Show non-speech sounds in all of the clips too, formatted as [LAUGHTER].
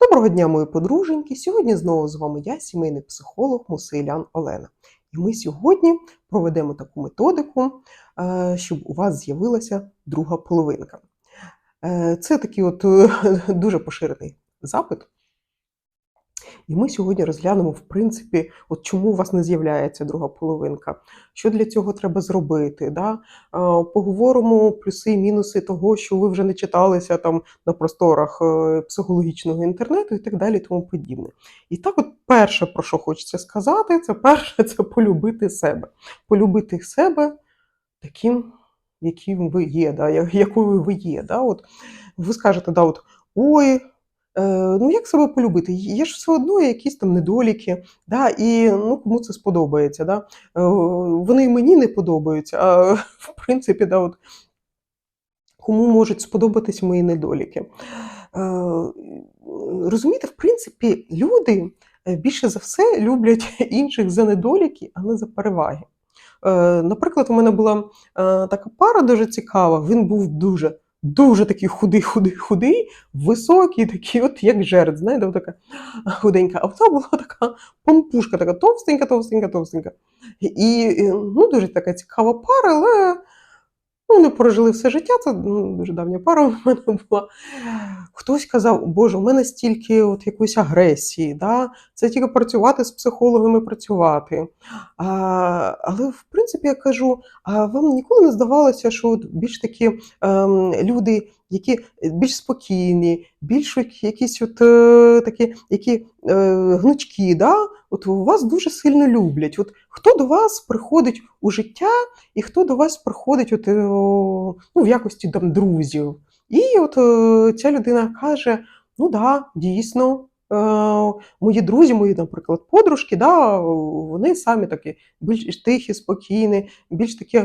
Доброго дня, мої подруженьки! Сьогодні знову з вами я, сімейний психолог Мусилян Олена. І ми сьогодні проведемо таку методику, е, щоб у вас з'явилася друга половинка. Е, Це такий от е, [LAUGHS] дуже поширений запит. І ми сьогодні розглянемо, в принципі, от чому у вас не з'являється друга половинка, що для цього треба зробити. Да? Поговоримо плюси і мінуси того, що ви вже не читалися там на просторах е, психологічного інтернету і так далі, тому подібне. І так, от перше, про що хочеться сказати, це перше це полюбити себе. Полюбити себе таким, яким ви є, да? якою ви є. Да? От ви скажете, да, от, ой. Е, ну, як себе полюбити? Є ж все одно якісь там недоліки, да, і ну, кому це сподобається. Да? Е, вони мені не подобаються, а [LAUGHS] в принципі, да, от, кому можуть сподобатись мої недоліки. Е, розумієте, в принципі, люди більше за все люблять [LAUGHS] інших за недоліки, а не за переваги. Наприклад, у мене була така пара дуже цікава, він був дуже. Дуже такий худий, худий, худий, високий, такий, от як жерд, знаєте, така худенька. А вона була така помпушка, така товстенька, товстенька, товстенька. І ну, дуже така цікава пара, але вони прожили все життя. Це ну, дуже давня пара в мене була. Хтось казав, Боже, у мене стільки от якоїсь агресії, да? це тільки працювати з психологами працювати. А, але в принципі я кажу, а вам ніколи не здавалося, що от більш такі ем, люди, які більш спокійні, більш якісь от е, такі, які е, гнучкі, да? от вас дуже сильно люблять. От хто до вас приходить у життя, і хто до вас приходить от, е, ну, в якості там, друзів. І от е, ця людина каже: ну да, дійсно. е, Мої друзі, мої, наприклад, подружки, да, вони самі такі більш тихі, спокійні, більш такі,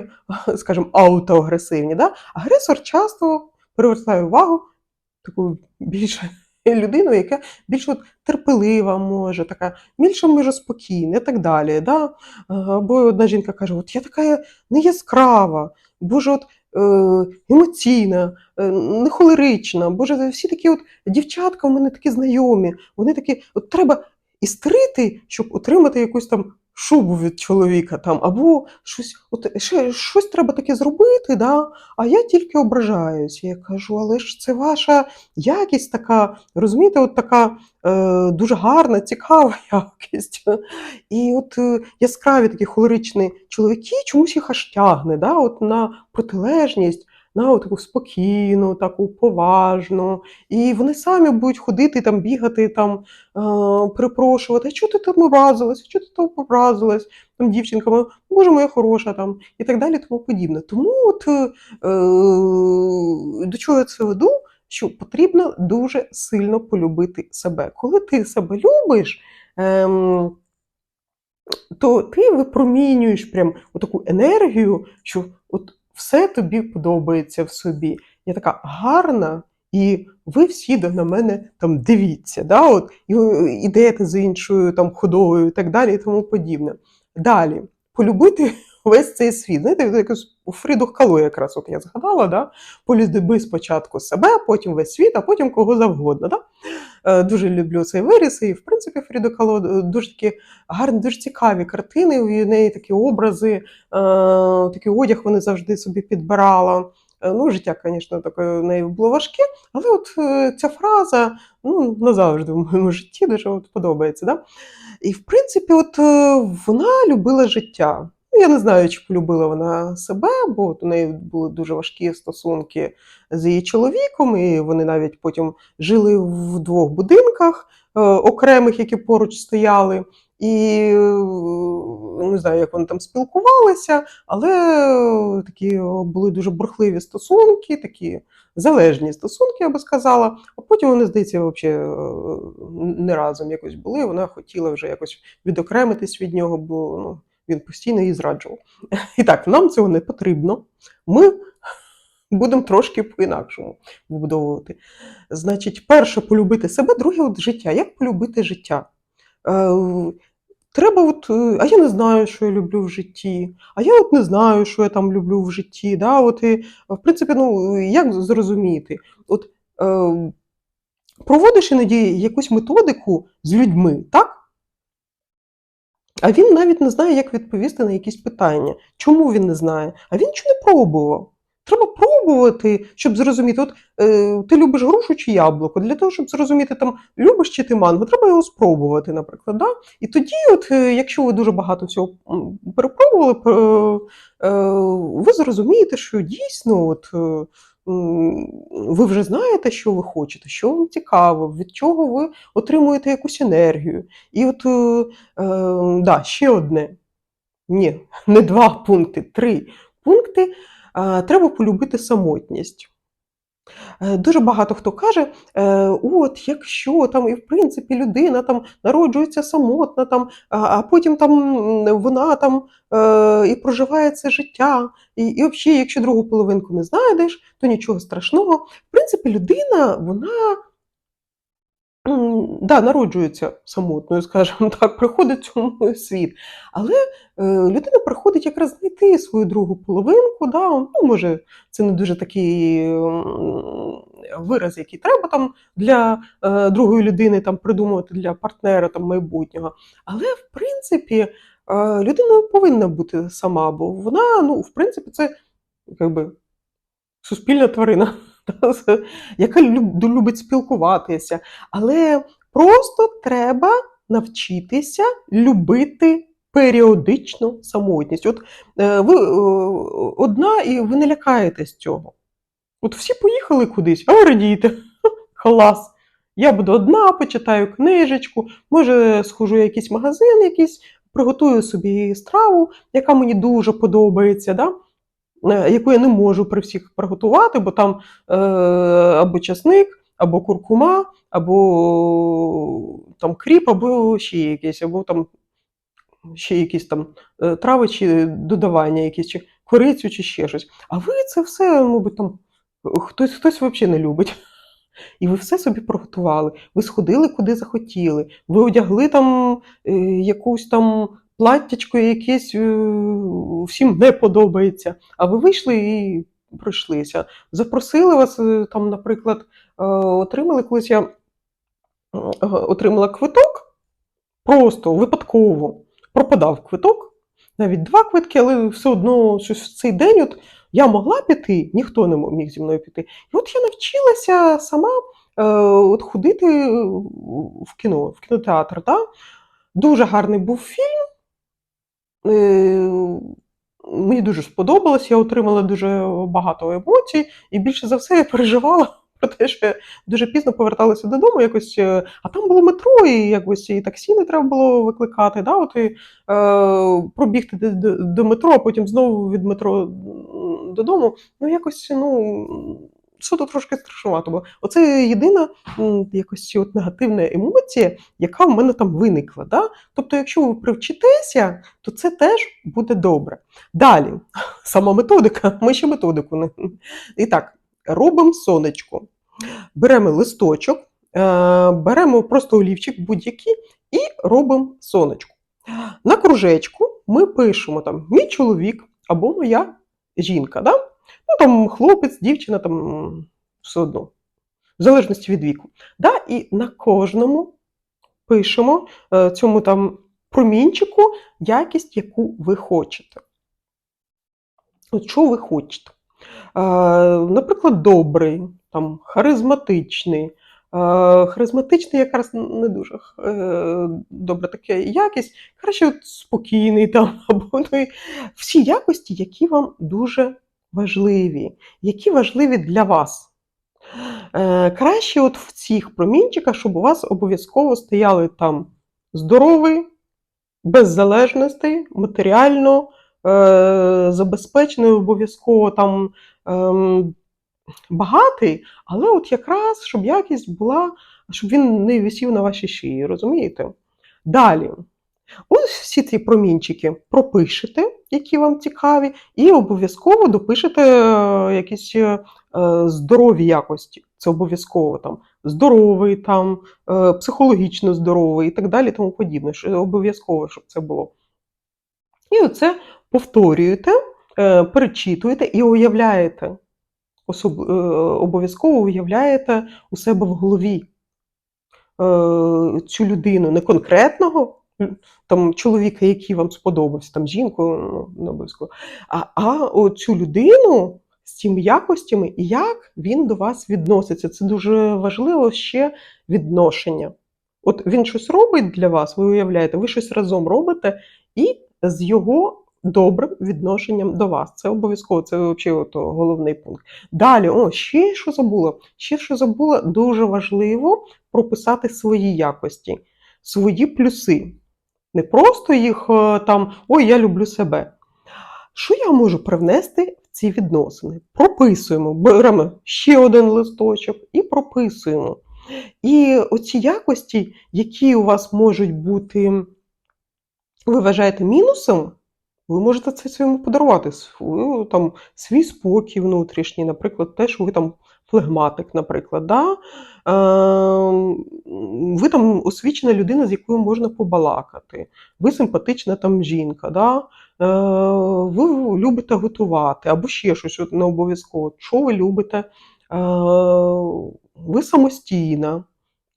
скажімо, аутоагресивні. Да? Агресор часто привертає увагу таку більш [LAUGHS] людину, яка більш от терпелива може, така більш може спокійна і так далі. Да? Або одна жінка каже: От я така не яскрава, боже, от е, емоційна, е, не холерична, боже, всі такі от дівчатка у мене такі знайомі, вони такі, от треба істерити, щоб отримати якусь там шубу від чоловіка там, або щось, от, ще, щось треба таке зробити, да? а я тільки ображаюся. Я кажу, але ж це ваша якість така, розумієте, от така е, дуже гарна, цікава [LAUGHS] якість. І от е, яскраві такі холеричні чоловіки чомусь їх аж тягне да? от на протилежність. На таку спокійну, таку поважну, і вони самі будуть ходити там, бігати там, е, перепрошувати, а чого ти там образилась, чого ти там образилась, там дівчинками, боже моя хороша там, і так далі, тому подібне. Тому от е, до чого я це веду? Що потрібно дуже сильно полюбити себе. Коли ти себе любиш, ем, то ти випромінюєш прям таку енергію, що от все тобі подобається в собі. Я така гарна, і ви всі до- на мене там дивіться, да? от, і ви ідете за іншою там ходовою і так далі, і тому подібне. Далі, полюбити весь цей світ. Знаєте, якось у Фріду Кало якраз от я згадала, да? полюби спочатку себе, потім весь світ, а потім кого завгодно. Да? Е, Дуже люблю цей виріс, і в принципі Фріда Кало е, дуже такі гарні, дуже цікаві картини. У неї такі образи, е, такий одяг вони завжди собі підбирала. Ну, життя, звісно, таке в неї було важке, але от ця фраза ну, назавжди в моєму житті дуже от подобається. Да? І в принципі, от вона любила життя. Ну, Я не знаю, чи полюбила вона себе, бо от у неї були дуже важкі стосунки з її чоловіком, і вони навіть потім жили в двох будинках е, окремих, які поруч стояли. І е, не знаю, як вони там спілкувалися, але е, такі були дуже бурхливі стосунки, такі залежні стосунки, я би сказала. А потім вони, здається, взагалі не разом якось були. Вона хотіла вже якось відокремитись від нього, бо ну, він постійно її зраджував. [LAUGHS] І так, нам цього не потрібно. Ми будемо трошки по-інакшому вибудовувати. Значить, перше полюбити себе, друге от життя. Як полюбити життя? Е, Треба, от, е, а я не знаю, що я люблю в житті, а я от не знаю, що я там люблю в житті. Да? От, і, в принципі, ну, як зрозуміти? От, е, проводиш іноді якусь методику з людьми, так? А він навіть не знає, як відповісти на якісь питання. Чому він не знає? А він нічого не пробував. Треба пробувати, щоб зрозуміти, от е, ти любиш грушу чи яблуко. Для того, щоб зрозуміти, там, любиш чи ти манго, треба його спробувати, наприклад. Да? І тоді, от, е, якщо ви дуже багато всього перепробували, е, е, ви зрозумієте, що дійсно от, е, ви вже знаєте, що ви хочете, що вам цікаво, від чого ви отримуєте якусь енергію. І от е, е, да, ще одне. Ні, не два пункти, три пункти. Треба полюбити самотність. Е, Дуже багато хто каже, е, от якщо там і в принципі людина там народжується самотна, там, а, потім там вона там е, і проживає це життя, і, і взагалі, якщо другу половинку не знайдеш, то нічого страшного. В принципі, людина, вона да, народжується самотною, [LAUGHS] скажімо так, приходить в цьому світ. Але людина приходить якраз знайти свою другу половинку. Да? Ну, може, це не дуже такий вираз, який треба там для е, другої людини там, придумувати для партнера там, майбутнього. Але в принципі е, людина повинна бути сама, бо вона, ну, в принципі, це якби, суспільна тварина, [LAUGHS] яка любить спілкуватися. Але просто треба навчитися любити періодично самотність. От е, ви е, одна і ви не лякаєтесь цього. От всі поїхали кудись, а ви радієте. [LAUGHS] Клас! Я буду одна, почитаю книжечку, може, схожу в якийсь магазин, якийсь, приготую собі страву, яка мені дуже подобається, да? е, яку я не можу при всіх приготувати, бо там е, або часник, або куркума, або там кріп, або ще якийсь, або там ще якісь там е, трави чи додавання, якісь, чи корицю, чи ще щось. А ви це все, мабуть, там хтось, хтось взагалі не любить. І ви все собі приготували. Ви сходили куди захотіли. Ви одягли там е, якусь там платтячко, якесь е, всім не подобається. А ви вийшли і пройшлися. Запросили вас е, там, наприклад, е, отримали колись я е, отримала квиток просто випадково. Пропадав квиток, навіть два квитки, але все одно щось в цей день от я могла піти, ніхто не міг зі мною піти. І от я навчилася сама е, от ходити в кіно, в кінотеатр. Да? Дуже гарний був фільм. Е, мені дуже сподобалось, я отримала дуже багато емоцій, і більше за все я переживала про те, що я дуже пізно поверталася додому, якось, е, а там було метро, і якось і таксі не треба було викликати. Да? От і, е, пробігти до, до, метро, а потім знову від метро додому. Ну, якось, ну. Все то трошки страшувато, бо оце єдина якось от негативна емоція, яка в мене там виникла. Да? Тобто, якщо ви привчитеся, то це теж буде добре. Далі, сама методика, ми ще методику не. І так, робимо сонечко. Беремо листочок, е, беремо просто олівчик будь-який і робимо сонечко. На кружечку ми пишемо там мій чоловік або моя жінка. Да? Ну там хлопець, дівчина, там все одно, в залежності від віку. Да? І на кожному пишемо е, цьому там промінчику якість, яку ви хочете. От що ви хочете? Наприклад, добрий, там, харизматичний. Харизматичний якраз не дуже е, добра така якість, краще от спокійний там, [LAUGHS] або ну, всі якості, які вам дуже важливі, які важливі для вас. Е, краще от в цих промінчиках, щоб у вас обов'язково стояли там здоровий, без залежностей, матеріально забезпечений, обов'язково там ем, багатий, але от якраз, щоб якість була, щоб він не висів на вашій шиї, розумієте? Далі. Ось всі ці промінчики пропишете, які вам цікаві, і обов'язково допишете е, якісь е, здорові якості. Це обов'язково там здоровий, там, е, психологічно здоровий і так далі, тому подібне. Обов'язково, щоб це було. І оце повторюєте, е, перечитуєте і уявляєте. Особ... е, Обов'язково уявляєте у себе в голові. е, цю людину, не конкретного там, чоловіка, який вам сподобався, там жінку, ну, не обов'язково, а, а цю людину з цими якостями і як він до вас відноситься. Це дуже важливо ще відношення. От він щось робить для вас, ви уявляєте, ви щось разом робите, і з його добрим відношенням до вас. Це обов'язково, це взагалі головний пункт. Далі, о, ще що забула? Ще що забула, дуже важливо прописати свої якості, свої плюси. Не просто їх е, там, ой, я люблю себе. Що я можу привнести в ці відносини? Прописуємо, беремо ще один листочок і прописуємо. І оці якості, які у вас можуть бути, ви вважаєте мінусом, ви можете це своєму подарувати. Свою, там, свій спокій внутрішній, наприклад, те, що ви там флегматик, наприклад. Да? Е, ви там освічена людина, з якою можна побалакати. Ви симпатична там жінка. Да? Е, ви любите готувати, або ще щось не обов'язково. Що ви любите? Е, ви самостійна.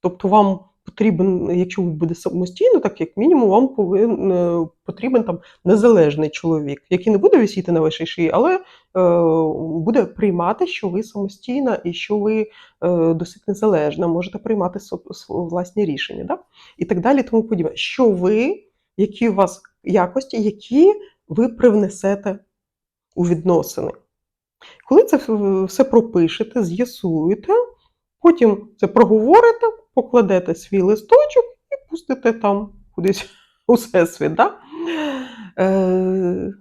Тобто вам потрібен, якщо ви будете самостійно, так як мінімум, вам повинен, потрібен там незалежний чоловік, який не буде висіти на вашій шиї, але е, буде приймати, що ви самостійна і що ви е, досить незалежна, можете приймати власні рішення, да? і так далі, тому подібне. Що ви, які у вас якості, які ви привнесете у відносини. Коли це все пропишете, з'ясуєте, потім це проговорите, покладете свій листочок і пустите там кудись у всесвіт. Да? Е,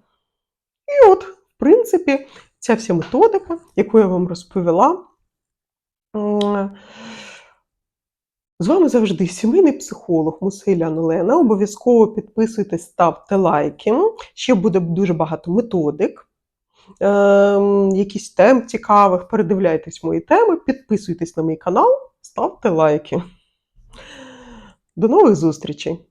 і от, в принципі, ця вся методика, яку я вам розповіла. З вами завжди сімейний психолог Мусилян Олена. Обов'язково підписуйтесь, ставте лайки. Ще буде дуже багато методик, ем, якісь тем цікавих. Передивляйтесь мої теми, підписуйтесь на мій канал, ставте лайки. До нових зустрічей!